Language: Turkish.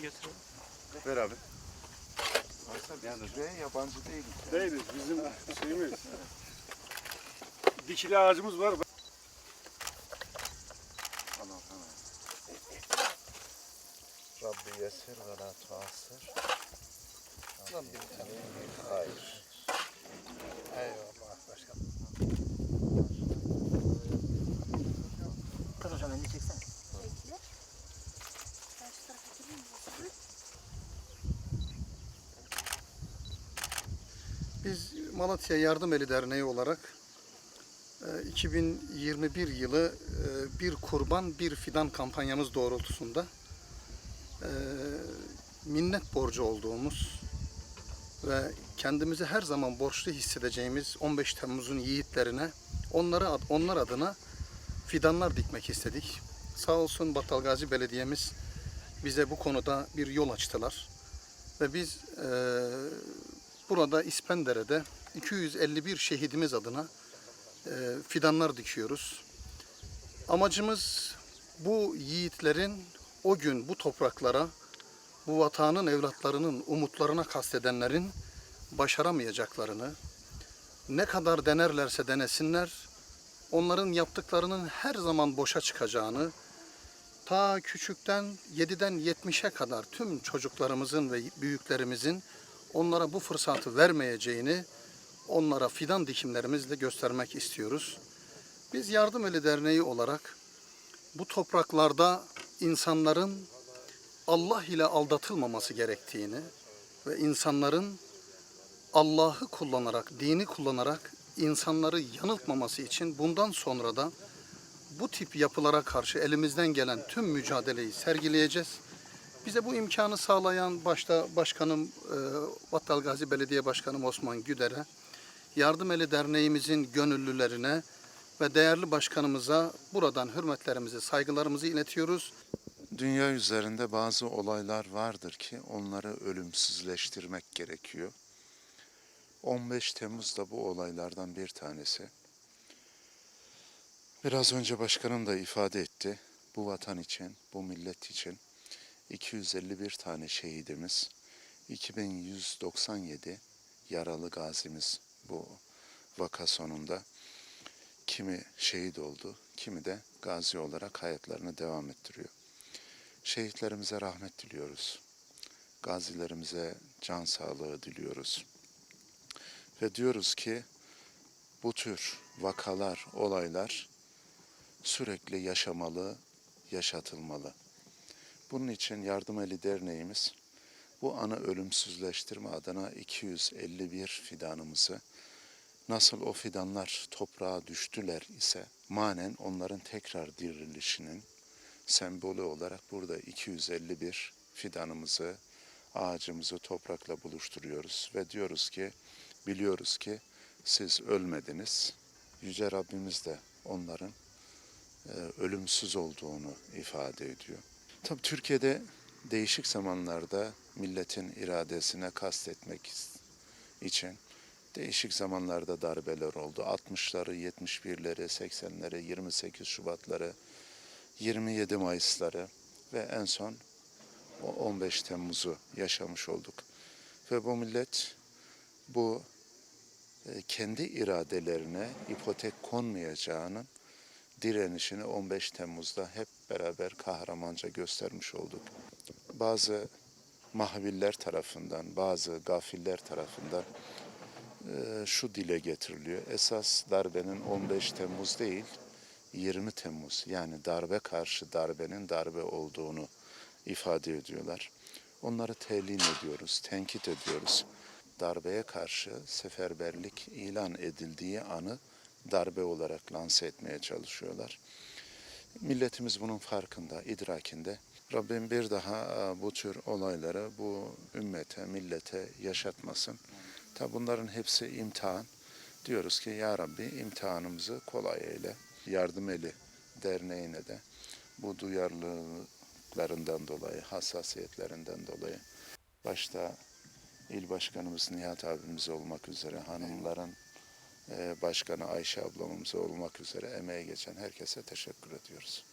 getirelim. Ver abi. Yani R yabancı değil. Değiliz bizim şeyimiz. Dikili ağacımız var. Tamam tamam. Rabbi yesir ve la tuasir. Rabbi hayır. Eyvallah başkanım. Kız hocam elini çeksene. Bekle. Karşı tarafa gireyim mi o zaman? Biz Malatya Yardım Eli Derneği olarak e, 2021 yılı e, bir kurban bir fidan kampanyamız doğrultusunda e, minnet borcu olduğumuz ve kendimizi her zaman borçlu hissedeceğimiz 15 Temmuz'un yiğitlerine onlara onlar adına fidanlar dikmek istedik. Sağ olsun Battalgazi Belediye'miz bize bu konuda bir yol açtılar. Ve biz e, burada İspendere'de 251 şehidimiz adına e, fidanlar dikiyoruz. Amacımız bu yiğitlerin o gün bu topraklara, bu vatanın evlatlarının umutlarına kastedenlerin başaramayacaklarını, ne kadar denerlerse denesinler, onların yaptıklarının her zaman boşa çıkacağını, ta küçükten 7'den 70'e kadar tüm çocuklarımızın ve büyüklerimizin onlara bu fırsatı vermeyeceğini onlara fidan dikimlerimizle göstermek istiyoruz. Biz Yardım Eli Derneği olarak bu topraklarda insanların Allah ile aldatılmaması gerektiğini ve insanların Allah'ı kullanarak, dini kullanarak insanları yanıltmaması için bundan sonra da bu tip yapılara karşı elimizden gelen tüm mücadeleyi sergileyeceğiz. Bize bu imkanı sağlayan başta başkanım e, Battalgazi Belediye Başkanım Osman Güder'e, Yardım Eli Derneğimizin gönüllülerine ve değerli başkanımıza buradan hürmetlerimizi, saygılarımızı iletiyoruz. Dünya üzerinde bazı olaylar vardır ki onları ölümsüzleştirmek gerekiyor. 15 Temmuz da bu olaylardan bir tanesi. Biraz önce başkanım da ifade etti. Bu vatan için, bu millet için 251 tane şehidimiz, 2197 yaralı gazimiz bu vaka sonunda. Kimi şehit oldu, kimi de gazi olarak hayatlarını devam ettiriyor. Şehitlerimize rahmet diliyoruz. Gazilerimize can sağlığı diliyoruz. Ve diyoruz ki bu tür vakalar, olaylar sürekli yaşamalı, yaşatılmalı. Bunun için Yardım Eli Derneğimiz bu anı ölümsüzleştirme adına 251 fidanımızı nasıl o fidanlar toprağa düştüler ise manen onların tekrar dirilişinin sembolü olarak burada 251 fidanımızı, ağacımızı toprakla buluşturuyoruz ve diyoruz ki biliyoruz ki siz ölmediniz. Yüce Rabbimiz de onların e, ölümsüz olduğunu ifade ediyor. Tabii Türkiye'de değişik zamanlarda milletin iradesine kastetmek için değişik zamanlarda darbeler oldu. 60'ları, 71'leri, 80'leri, 28 Şubatları, 27 Mayıs'ları ve en son o 15 Temmuz'u yaşamış olduk. Ve bu millet bu e, kendi iradelerine ipotek konmayacağının direnişini 15 Temmuz'da hep beraber kahramanca göstermiş olduk. Bazı mahviller tarafından, bazı gafiller tarafından şu dile getiriliyor. Esas darbenin 15 Temmuz değil, 20 Temmuz yani darbe karşı darbenin darbe olduğunu ifade ediyorlar. Onları telin ediyoruz, tenkit ediyoruz. Darbeye karşı seferberlik ilan edildiği anı darbe olarak lanse etmeye çalışıyorlar. Milletimiz bunun farkında, idrakinde. Rabbim bir daha bu tür olayları bu ümmete, millete yaşatmasın. Tabi bunların hepsi imtihan. Diyoruz ki Ya Rabbi imtihanımızı kolay eyle. Yardım eli derneğine de bu duyarlılıklarından dolayı, hassasiyetlerinden dolayı başta il başkanımız Nihat abimiz olmak üzere hanımların e, başkanı Ayşe ablamız olmak üzere emeğe geçen herkese teşekkür ediyoruz.